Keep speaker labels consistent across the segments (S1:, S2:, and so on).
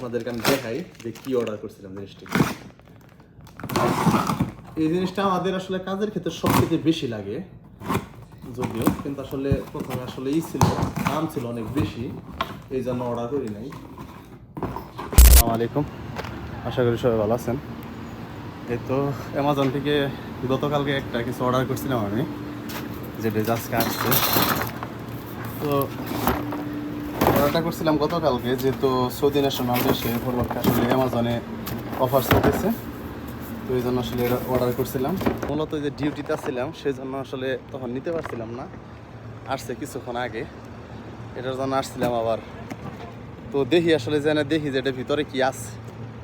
S1: আপনাদেরকে আমি দেখাই যে কি অর্ডার করছিলাম জিনিসটি। এই জিনিসটা আমাদের আসলে কাজের ক্ষেত্রে সবথেকে বেশি লাগে, যদিও, কিন্তু আসলে প্রথমে আসলে ই ছিল, দাম ছিল অনেক বেশি, এই জন্য অর্ডার করি নাই। আসসালামু আলাইকুম। আশা করি সবাই ভালো আছেন। এই তো অ্যামাজন থেকে গতকালকে একটা কিছু অর্ডার করছিলাম আমি, যেটা আজকে আসছে। তো অর্ডারটা করছিলাম গতকালকে, যেহেতু সৌদি ন্যাশনাল দেশে পরবর্তী আসলে অ্যামাজনে অফার চলতেছে। তো এই জন্য আসলে অর্ডার করছিলাম। মূলত যে ডিউটিতে ছিলাম সেই জন্য আসলে তখন নিতে পারছিলাম না। আসছে কিছুক্ষণ আগে। এটার জন্য আসছিলাম আবার। তো দেখি আসলে জানা দেখি যে এটার ভিতরে কি আছে।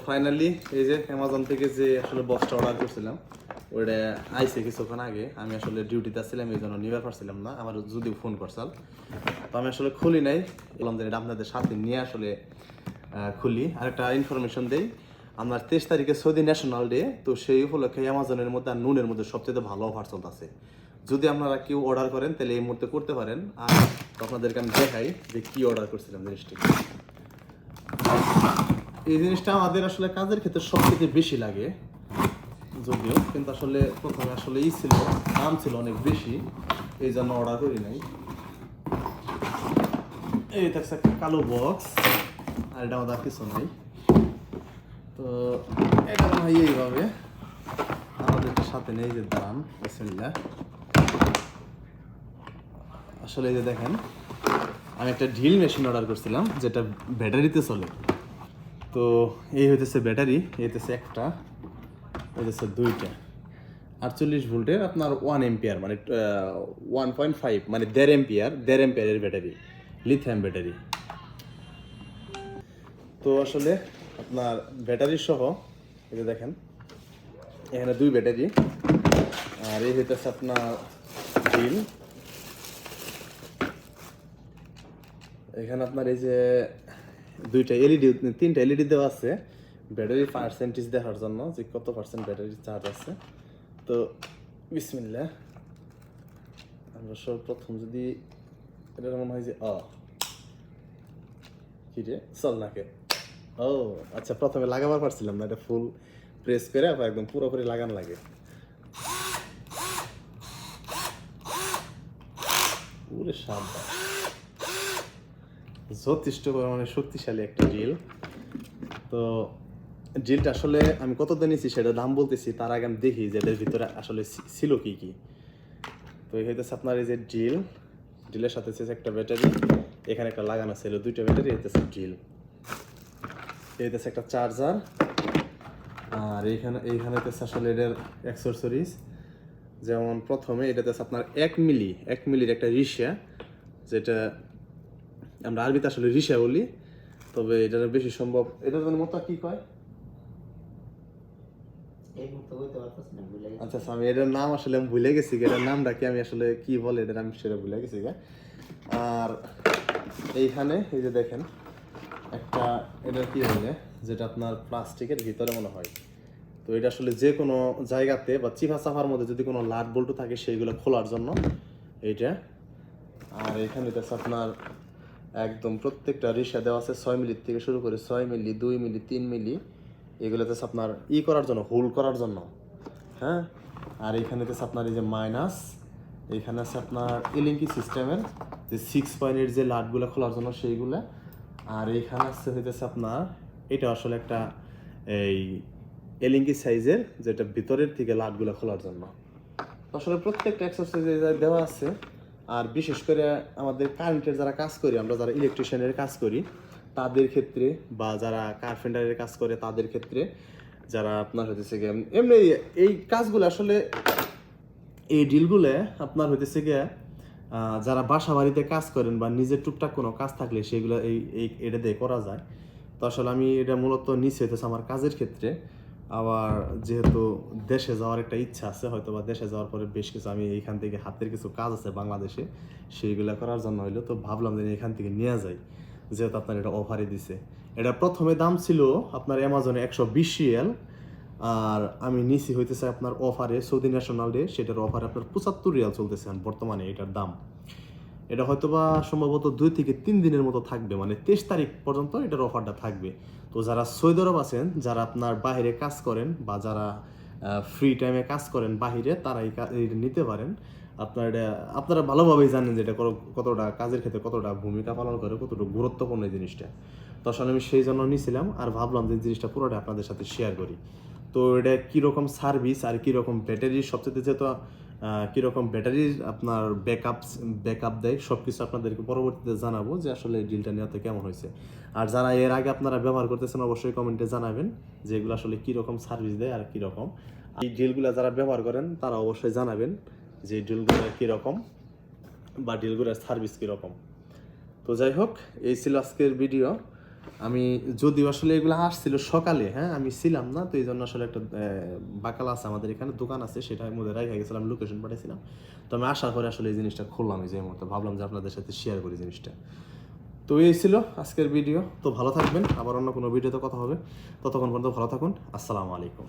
S1: ফাইনালি এই যে অ্যামাজন থেকে যে আসলে বক্সটা অর্ডার করছিলাম। ওইটা আইসে কিছুক্ষণ আগে। আমি আসলে ডিউটিতে আসছিলাম, এই জন্য নিতে পারছিলাম না। আমার যদিও ফোন করছাল। তো আমি আসলে খুলি নাই। বললাম যে এটা আপনাদের সাথে নিয়ে আসলে খুলি। আরেকটা ইনফরমেশন দেই। আমার তেইশ তারিখে সৌদি ন্যাশনাল ডে তো সেই উপলক্ষে অ্যামাজনের মধ্যে আর নুনের মধ্যে সবচেয়ে ভালো অফার চলতেছে। যদি আপনারা কেউ অর্ডার করেন, তাহলে এই মুহূর্তে করতে পারেন। আর আপনাদেরকে আমি দেখাই যে কি অর্ডার করছিলাম জিনিসটি। এই জিনিসটা আমাদের আসলে কাজের ক্ষেত্রে সবথেকে বেশি লাগে। যদিও, কিন্তু আসলে প্রথমে আসলে ই ছিল, দাম ছিল অনেক বেশি, এই জন্য অর্ডার করি নাই। এই থাকছে একটা কালো বক্স আর এটা আমাদের কিছু নাই। তো এটা মনে হয় এইভাবে আমাদের সাথে নেই যে দাম, বিসমিল্লাহ। আসলে এই যে দেখেন, আমি একটা ঢিল মেশিন অর্ডার করছিলাম, যেটা ব্যাটারিতে চলে। তো এই হইতেছে ব্যাটারি, এই হইতেছে একটা। হইতেছে দুইটা। আটচল্লিশ ভোল্টের আপনার ওয়ান এম্পিয়ার মানে ওয়ান পয়েন্ট ফাইভ মানে দেড় এম্পিয়ার দেড় এম্পিয়ারের ব্যাটারি লিথিয়াম ব্যাটারি তো আসলে আপনার ব্যাটারি সহ এটা দেখেন, এখানে দুই ব্যাটারি আর এই হইতেছে আপনার বিল এখানে আপনার এই যে দুইটা এলইডি তিনটা এলইডি দেওয়া আছে। ব্যাটারি পার্সেন্টেজ দেখার জন্য যে কত পার্সেন্ট ব্যাটারি চার্জ আছে। তো বিসমিল্লা আমরা সর্বপ্রথম যদি এটা মনে হয় যে অ কি রে? চল নাকে ও আচ্ছা প্রথমে লাগাবার পারছিলাম না, এটা ফুল প্রেস করে আবার একদম পুরোপুরি লাগান লাগে। পুরো সাবধান যথেষ্ট পরিমাণে শক্তিশালী একটা ডিল তো ডিলটা আসলে আমি কত দিয়ে নিয়েছি সেটা দাম বলতেছি, তার আগে আমি দেখি যে এটার ভিতরে আসলে ছিল কি কি। তো এই হইতেছে আপনার এই যে ডিল ডিলের সাথে হচ্ছে একটা ব্যাটারি এখানে একটা লাগানো ছিল, দুইটা ব্যাটারি হইতেছে এই হইতেছে একটা চার্জার আর এইখানে এইখানে হইতেছে আসলে এটার অ্যাক্সেসরিজ যেমন প্রথমে এটাতে আপনার এক মিলি এক মিলির একটা রিসা যেটা আমরা আরবিতে আসলে রিসা বলি, তবে এটা বেশি সম্ভব জন্য মতো কি কয়
S2: এই মুহূর্তে বলতে পারতেছি না ভুলে গেছি
S1: আচ্ছা আমি এটার নাম আসলে আমি ভুলে গেছি এটার নামটা কি আমি আসলে কি বলে এটার আমি সেটা ভুলে গেছি। আর এইখানে, এই যে দেখেন, একটা এটা কি বলে যেটা আপনার প্লাস্টিকের ভিতরে মনে হয়। তো এটা আসলে যে কোনো জায়গাতে বা চিফা চাফার মধ্যে যদি কোনো লাট বল্টু থাকে, সেইগুলো খোলার জন্য এইটা। আর এখানে তো আপনার একদম প্রত্যেকটা রিসা দেওয়া আছে ছয় মিলির থেকে শুরু করে ছয় মিলি, দুই মিলি, তিন মিলি। এগুলোতে আপনার ই করার জন্য, হোল করার জন্য। হ্যাঁ? আর এখানে আপনার এই যে মাইনাস এখানে আছে আপনার ইলিঙ্কি সিস্টেমের যে সিক্স পয়েন্টের যে লাটগুলো খোলার জন্য সেইগুলো। আর এইখানে আছে হইতেছে আপনার, এটা আসলে একটা এই এলিঙ্কি সাইজের যেটা ভিতরের থেকে লাটগুলো খোলার জন্য। আসলে প্রত্যেকটা এক্সারসাইজ দেওয়া আছে, আর বিশেষ করে আমাদের কারেন্টের যারা কাজ করি, আমরা যারা ইলেকট্রিশিয়ানের কাজ করি তাদের ক্ষেত্রে বা যারা কার্পেন্টারের কাজ করে তাদের ক্ষেত্রে যারা আপনার হইতেছে গিয়ে, এমনি এই কাজগুলো আসলে এই ডিলগুলো আপনার হইতেছে গিয়ে যারা বাসা বাড়িতে কাজ করেন বা নিজের টুকটাক কোনো কাজ থাকলে সেগুলো এই এই, এটা দিয়ে করা যায়। তো আসলে আমি এটা মূলত নিচে হইতেছে আমার কাজের ক্ষেত্রে। আবার যেহেতু দেশে যাওয়ার একটা ইচ্ছা আছে, হয়তো বা দেশে যাওয়ার পরে বেশ কিছু আমি এইখান থেকে হাতের কিছু কাজ আছে বাংলাদেশে, সেইগুলো করার জন্য হইল, তো ভাবলাম যে এখান থেকে নিয়ে যাই। যেহেতু আপনার এটা অফারে দিছে। এটা প্রথমে দাম ছিল আপনার অ্যামাজনে একশো বিশ রিয়াল, আর আমি নিছি হইতেছে আপনার অফারে সৌদি ন্যাশনাল ডে সেটার অফারে আপনার পঁচাত্তর রিয়াল চলতেছে বর্তমানে এটার দাম। এটা হয়তো বা সম্ভবত দুই থেকে তিন দিনের মতো থাকবে মানে তেইশ তারিখ পর্যন্ত এটার অফারটা থাকবে। তো যারা সৌদি আরব আছেন, যারা আপনার বাইরে কাজ করেন বা যারা ফ্রি টাইমে কাজ করেন বাহিরে তারা এই নিতে পারেন। আপনার আপনারা ভালোভাবেই জানেন যে এটা কতটা কাজের ক্ষেত্রে কতটা ভূমিকা পালন করে, কতটা গুরুত্বপূর্ণ এই জিনিসটা। তো আসলে আমি সেই জন্য নিয়েছিলাম আর ভাবলাম যে জিনিসটা পুরোটা আপনাদের সাথে শেয়ার করি। তো এটা কীরকম সার্ভিস আর কীরকম ব্যাটারি সবচেয়ে যেহেতু কীরকম ব্যাটারির আপনার ব্যাকআপ ব্যাকআপ দেয় সব কিছু আপনাদেরকে পরবর্তীতে জানাব যে আসলে এই ডিলটা নেওয়াতে কেমন হয়েছে। আর যারা এর আগে আপনারা ব্যবহার করতেছেন, অবশ্যই কমেন্টে জানাবেন যে এগুলো আসলে কীরকম সার্ভিস দেয় আর কীরকম। এই ডিলগুলো যারা ব্যবহার করেন, তারা অবশ্যই জানাবেন যে ড্রিলগুলো কীরকম বা ডিলগুলোর সার্ভিস কীরকম। তো যাই হোক, এই ছিল আজকের ভিডিও আমি যদিও আসলে এগুলো আসছিল সকালে হ্যাঁ আমি ছিলাম না, তো এই জন্য আসলে একটা বাকাল আছে আমাদের এখানে, দোকান আছে সেটার মধ্যে রেখে গেছিলাম লোকেশন পাঠিয়েছিলাম তো আমি আশা করে আসলে এই জিনিসটা খুললাম, এই যে মুহূর্তে ভাবলাম যে আপনাদের সাথে শেয়ার করি জিনিসটা। তো এই ছিল আজকের ভিডিও। তো ভালো থাকবেন, আবার অন্য কোনো ভিডিওতে কথা হবে। ততক্ষণ পর্যন্ত ভালো থাকুন। আসসালামু আলাইকুম।